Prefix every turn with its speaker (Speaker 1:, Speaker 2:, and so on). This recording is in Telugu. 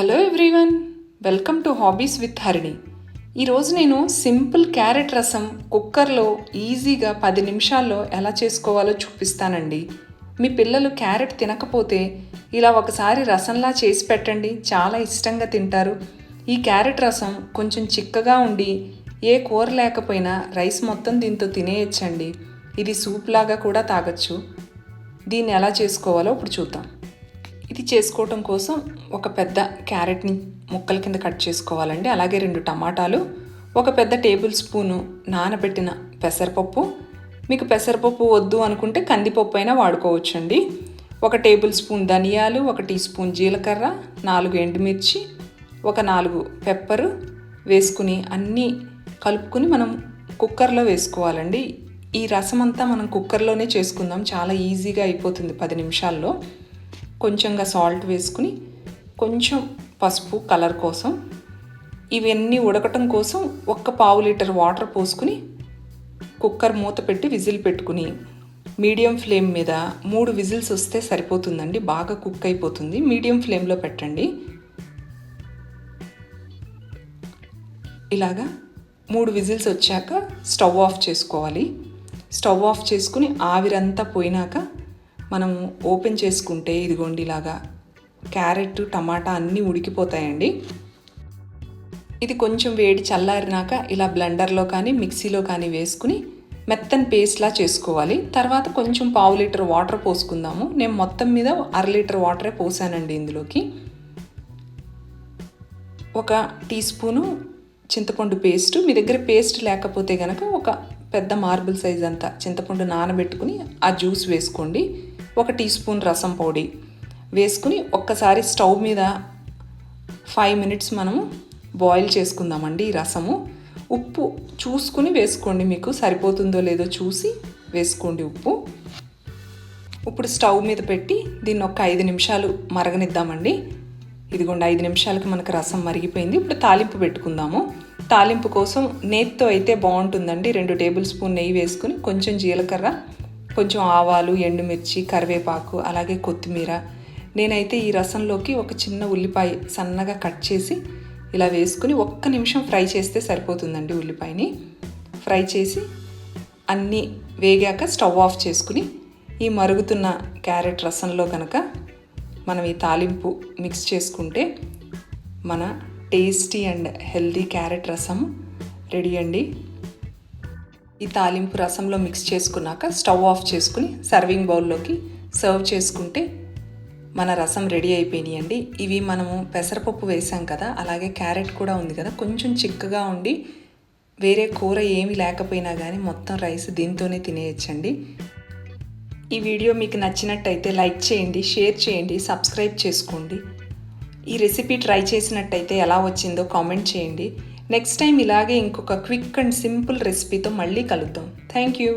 Speaker 1: Hello everyone welcome to hobbies with Harini ఈరోజు నేను సింపుల్ క్యారెట్ రసం కుక్కర్లో ఈజీగా పది నిమిషాల్లో ఎలా చేసుకోవాలో చూపిస్తానండి. మీ పిల్లలు క్యారెట్ తినకపోతే ఇలా ఒకసారి రసంలా చేసి పెట్టండి. చాలా ఇష్టంగా తింటారు. ఈ క్యారెట్ రసం కొంచెం చిక్కగా ఉండి ఏ కూర లేకపోయినా రైస్ మొత్తం దీంతో తినేయచ్చండి. ఇది సూప్ లాగా కూడా తాగొచ్చు. దీన్ని ఎలా చేసుకోవాలో ఇప్పుడు చూద్దాం. ఇది చేసుకోవటం కోసం ఒక పెద్ద క్యారెట్ని ముక్కల కింద కట్ చేసుకోవాలండి. అలాగే రెండు టమాటాలు ఒక పెద్ద టేబుల్ స్పూను నానబెట్టిన పెసరపప్పు. మీకు పెసరపప్పు వద్దు అనుకుంటే కందిపప్పు అయినా వాడుకోవచ్చండి. ఒక టేబుల్ స్పూన్ ధనియాలు ఒక టీ స్పూన్ జీలకర్ర నాలుగు ఎండుమిర్చి ఒక నాలుగు పెప్పరు వేసుకుని అన్నీ కలుపుకుని మనం కుక్కర్లో వేసుకోవాలండి. ఈ రసం అంతా మనం కుక్కర్లోనే చేసుకుందాం. చాలా ఈజీగా అయిపోతుంది పది నిమిషాల్లో. కొంచెంగా సాల్ట్ వేసుకుని కొంచెం పసుపు కలర్ కోసం ఇవన్నీ ఉడకటం కోసం ఒక్క పావు లీటర్ వాటర్ పోసుకుని కుక్కర్ మూత పెట్టి విజిల్ పెట్టుకుని మీడియం ఫ్లేమ్ మీద మూడు విజిల్స్ వస్తే సరిపోతుందండి బాగా కుక్ అయిపోతుంది. మీడియం ఫ్లేమ్లో పెట్టండి. ఇలాగా మూడు విజిల్స్ వచ్చాక స్టవ్ ఆఫ్ చేసుకోవాలి. స్టవ్ ఆఫ్ చేసుకుని ఆవిరంతా పోయినాక మనం ఓపెన్ చేసుకుంటే ఇదిగోండి ఇలాగా క్యారెట్ టమాటా అన్నీ ఉడికిపోతాయండి. ఇది కొంచెం వేడి చల్లారినాక ఇలా బ్లెండర్లో కానీ మిక్సీలో కానీ వేసుకుని మెత్తని పేస్ట్లా చేసుకోవాలి. తర్వాత కొంచెం పావు లీటర్ వాటర్ పోసుకుందాము. నేను మొత్తం మీద అర లీటర్ వాటరే పోసానండి ఇందులోకి. ఒక టీ స్పూను చింతపండు పేస్ట్. మీ దగ్గర పేస్ట్ లేకపోతే కనుక ఒక పెద్ద మార్బుల్ సైజ్ అంతా చింతపండు నానబెట్టుకుని ఆ జ్యూస్ వేసుకోండి. ఒక టీ స్పూన్ రసం పొడి వేసుకుని ఒక్కసారి స్టవ్ మీద ఫైవ్ మినిట్స్ మనము బాయిల్ చేసుకుందామండి ఈ రసము. ఉప్పు చూసుకుని వేసుకోండి మీకు సరిపోతుందో లేదో చూసి వేసుకోండి ఉప్పు. ఇప్పుడు స్టవ్ మీద పెట్టి దీన్ని ఒక ఐదు నిమిషాలు మరగనిద్దామండి. ఇదిగోండి ఐదు నిమిషాలకి మనకు రసం మరిగిపోయింది. ఇప్పుడు తాలింపు పెట్టుకుందాము. తాలింపు కోసం నేతితో అయితే బాగుంటుందండి. రెండు టేబుల్ స్పూన్ నెయ్యి వేసుకుని కొంచెం జీలకర్ర కొంచెం ఆవాలు ఎండుమిర్చి కరివేపాకు అలాగే కొత్తిమీర. నేనైతే ఈ రసంలోకి ఒక చిన్న ఉల్లిపాయ సన్నగా కట్ చేసి ఇలా వేసుకుని ఒక్క నిమిషం ఫ్రై చేస్తే సరిపోతుందండి ఉల్లిపాయని. ఫ్రై చేసి అన్నీ వేగాక స్టవ్ ఆఫ్ చేసుకుని ఈ మరుగుతున్న క్యారెట్ రసంలో కనుక మనం ఈ తాలింపు మిక్స్ చేసుకుంటే మన టేస్టీ అండ్ హెల్దీ క్యారెట్ రసం రెడీ అండి. ఈ తాలింపు రసంలో మిక్స్ చేసుకున్నాక స్టవ్ ఆఫ్ చేసుకుని సర్వింగ్ బౌల్లోకి సర్వ్ చేసుకుంటే మన రసం రెడీ అయిపోయినాయండి. ఇవి మనము పెసరపప్పు వేసాం కదా అలాగే క్యారెట్ కూడా ఉంది కదా కొంచెం చిక్కగా ఉండి వేరే కూర ఏమి లేకపోయినా కానీ మొత్తం రైస్ దీంతోనే తినేయచ్చండి. ఈ వీడియో మీకు నచ్చినట్టయితే లైక్ చేయండి షేర్ చేయండి సబ్స్క్రైబ్ చేసుకోండి. ఈ రెసిపీ ట్రై చేసినట్టయితే ఎలా వచ్చిందో కామెంట్ చేయండి. నెక్స్ట్ టైం ఇలాగే ఇంకొక క్విక్ అండ్ సింపుల్ రెసిపీతో మళ్ళీ కలుద్దాం. Thank you